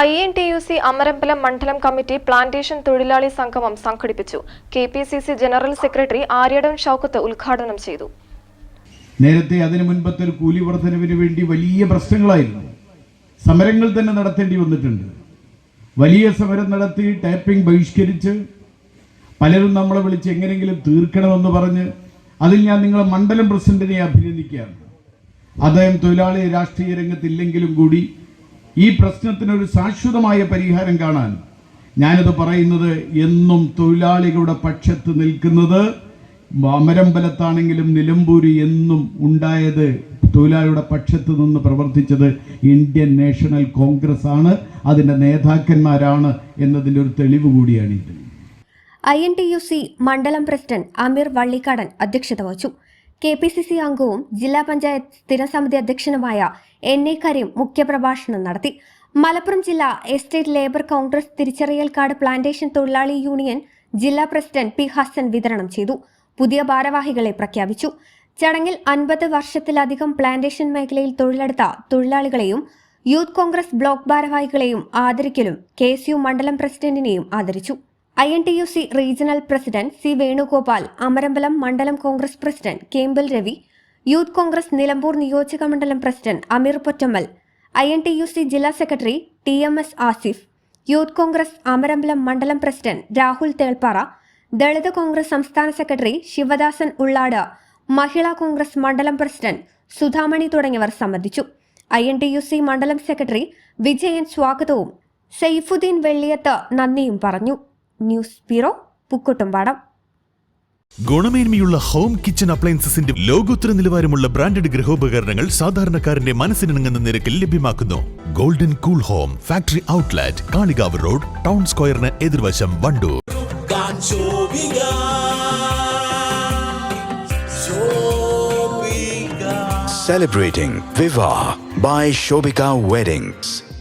I N T U C Amarambalam മണ്ഡലം committee plantation തൊഴിലാളി സംഗമം സംഘടിപ്പിച്ചു. K P C C general secretary Aryadan Shoukath ഉദ്ഘാടനം ചെയ്തു. നേരത്തെ അതിനു മുൻപത്തെ ഒരു കൂലി വർധനവിന് വേണ്ടി വലിയ പ്രശ്നങ്ങളായിരുന്നു. സമരങ്ങൾ തന്നെ നടത്തേണ്ടി വന്നിട്ടുണ്ട്. വലിയ സമരം നടത്തി ടാപ്പിംഗ് ബഹിഷ്കരിച്ച് പലരും നമ്മളെ വിളിച്ച് എങ്ങനെയെങ്കിലും തീർക്കണമെന്ന് പറഞ്ഞ് അതിൽ ഞാൻ നിങ്ങളെ മണ്ഡലം പ്രസിഡന്റിനെ അഭിനന്ദിക്കുകയാണ്. അദ്ദേഹം തൊഴിലാളി രാഷ്ട്രീയ രംഗത്തില്ലെങ്കിലും കൂടി ഈ പ്രശ്നത്തിന് ഒരു ശാശ്വതമായ പരിഹാരം കാണാൻ ഞാനത് പറയുന്നത് എന്നും തൊഴിലാളികളുടെ പക്ഷത്ത് നിൽക്കുന്നത് അമരമ്പലത്താണെങ്കിലും നിലമ്പൂര് എന്നും ഉണ്ടായത് തൊഴിലാളിയുടെ പക്ഷത്ത് നിന്ന് പ്രവർത്തിച്ചത് ഇന്ത്യൻ നാഷണൽ കോൺഗ്രസ് ആണ് അതിന്റെ നേതാക്കന്മാരാണ് എന്നതിന്റെ ഒരു തെളിവ് കൂടിയാണ് ഇത് I N T U C മണ്ഡലം പ്രസിഡന്റ് അമീർ വള്ളിക്കാടൻ അധ്യക്ഷത വഹിച്ചു. കെ പി സി സി അംഗവും ജില്ലാ പഞ്ചായത്ത് സ്ഥിരസമിതി അധ്യക്ഷനുമായ എൻ എ കരീം മുഖ്യപ്രഭാഷണം നടത്തി. മലപ്പുറം ജില്ലാ എസ്റ്റേറ്റ് ലേബർ കോൺഗ്രസ് തിരിച്ചറിയൽ കാർഡ് പ്ലാന്റേഷൻ തൊഴിലാളി യൂണിയൻ ജില്ലാ പ്രസിഡന്റ് പി ഹസൻ വിതരണം ചെയ്തു. പുതിയ ഭാരവാഹികളെ പ്രഖ്യാപിച്ചു. ചടങ്ങിൽ അൻപത് വർഷത്തിലധികം പ്ലാന്റേഷൻ മേഖലയിൽ തൊഴിലെടുത്ത തൊഴിലാളികളെയും യൂത്ത് കോൺഗ്രസ് ബ്ലോക്ക് ഭാരവാഹികളെയും ആദരിക്കലും കെ മണ്ഡലം പ്രസിഡന്റിനെയും ആദരിച്ചു. I N T U C regional president C Venugopal Amarambalam മണ്ഡലം കോൺഗ്രസ് പ്രസിഡന്റ് കേമ്പിൽ രവി യൂത്ത് കോൺഗ്രസ് നിലമ്പൂർ നിയോജക മണ്ഡലം president Ameer Pottammal I N T U C ജില്ലാ secretary T M S Asif youth congress Amarambalam മണ്ഡലം പ്രസിഡന്റ് രാഹുൽ തേൾപ്പാറ ദളിത് കോൺഗ്രസ് സംസ്ഥാന സെക്രട്ടറി ശിവദാസൻ ഉള്ളാട് മഹിളാ കോൺഗ്രസ് മണ്ഡലം പ്രസിഡന്റ് സുധാമണി തുടങ്ങിയവർ സംബന്ധിച്ചു. I N T U C മണ്ഡലം സെക്രട്ടറി വിജയൻ സ്വാഗതവും സെയ്ഫുദ്ദീൻ വെള്ളിയത്ത് നന്ദിയും പറഞ്ഞു. News bureau Pookkottumpadam. ഗുണമേന്മയുള്ള ഹോം കിച്ചൺ അപ്ലയൻസസിന്റെ ലോകോത്തര നിലവാരമുള്ള ബ്രാൻഡഡ് ഗൃഹോപകരണങ്ങൾ സാധാരണക്കാരന്റെ മനസ്സിനിണങ്ങുന്ന നിരക്കിൽ ലഭ്യമാക്കുന്നു. Golden cool home factory outlet Kalikavu road town സ്ക്വയറിന് എതിർവശം വണ്ടൂർ. സെലിബ്രേറ്റിംഗ് വിവാഹ Celebrating Viva by Shobika Weddings.